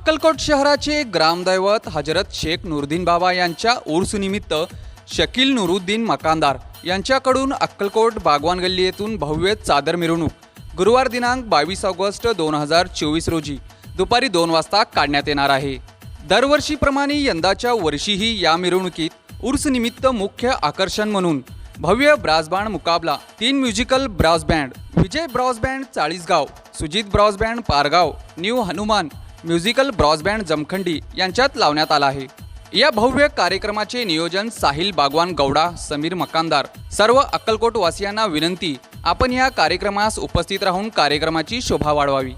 अक्कलकोट शहराचे ग्रामदैवत हजरत शेख नुरुद्दीन बाबा यांच्या उर्सनिमित्त शकील नुरुद्दीन मकानदार यांच्याकडून अक्कलकोट बागवान गल्ली येथून भव्य चादर मिरवणूक गुरुवार दिनांक बावीस ऑगस्ट दोन हजार चोवीस रोजी दुपारी दोन वाजता काढण्यात येणार आहे. दरवर्षीप्रमाणे यंदाच्या वर्षीही या मिरवणुकीत उर्सनिमित्त मुख्य आकर्षण म्हणून भव्य ब्रासबँड मुकाबला तीन musical brass band Vijay brass band Chalisgaon Sujit brass band Pargaon new Hanuman musical brass band Jamkhandi यांच्यात लावण्यात आला आहे. या भव्य कार्यक्रमाचे नियोजन साहिल बागवान गौडा समीर मकानदार सर्व अक्कलकोट वासियांना विनंती आपण या कार्यक्रमास उपस्थित राहून कार्यक्रमाची शोभा वाढवावी.